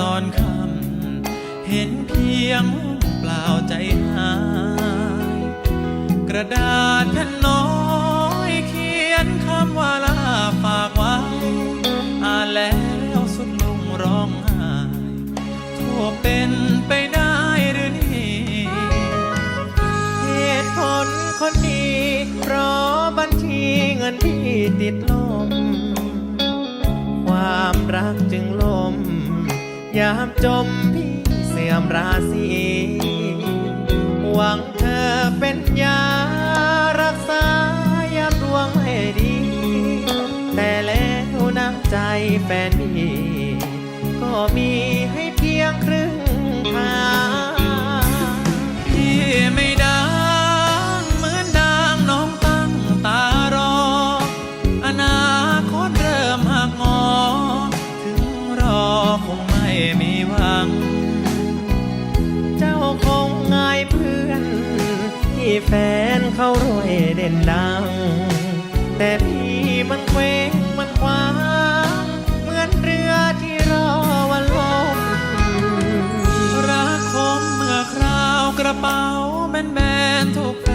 ตอนคัมเห็นเพียงเปล่าใจหาย กระดาษแผ่นน้อยเขียนคำว่าลาฝากไว้ อ่านแล้วสุดลงร้องไห้ทั่วเป็นไปได้หรือนี่เหตุผลคนดีเพราะบัญชีเงินพี่ติดลม ความรักจึงล่ม ยามจมพี่เสื่อมราศีหวังเธอเป็นยารักษายามดวงให้ดี แต่แล้วน้ำใจแฟน แฟนเขารวยเด่นดัง แต่พี่มันเคว้งมันคว้าง เหมือนเรือที่รอวันลมรักคมเมื่อคราวกระเป๋าแบนแบนๆถูกแฟ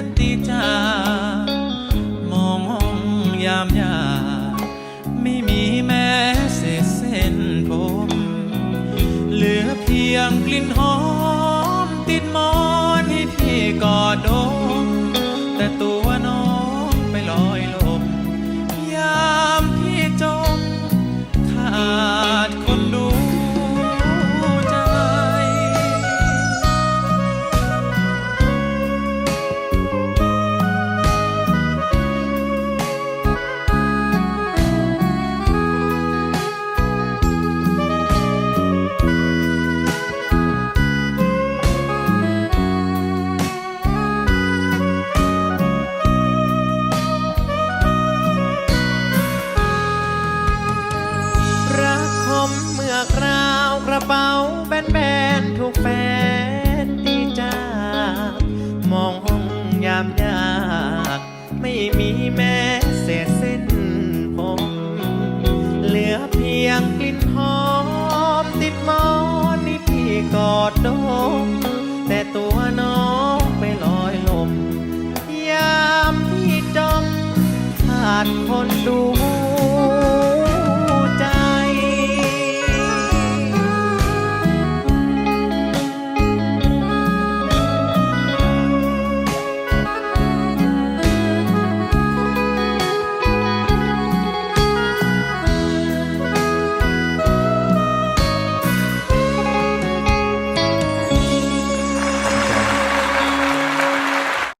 นตีจามองห้องยามยาไม่มีแม้เศษเส้นผม เหลือเพียงกลิ่นหอม ก คราวกระเป๋าแบนๆถูกแฟนตีจากมองห้องยามยาก ไม่มีแม้เศษเส้นผม เหลือเพียงกลิ่นหอมติดมอนนี่พี่กอดดมแต่ตัวน้องไปลอยลม ยามพี่จมขาดคนดู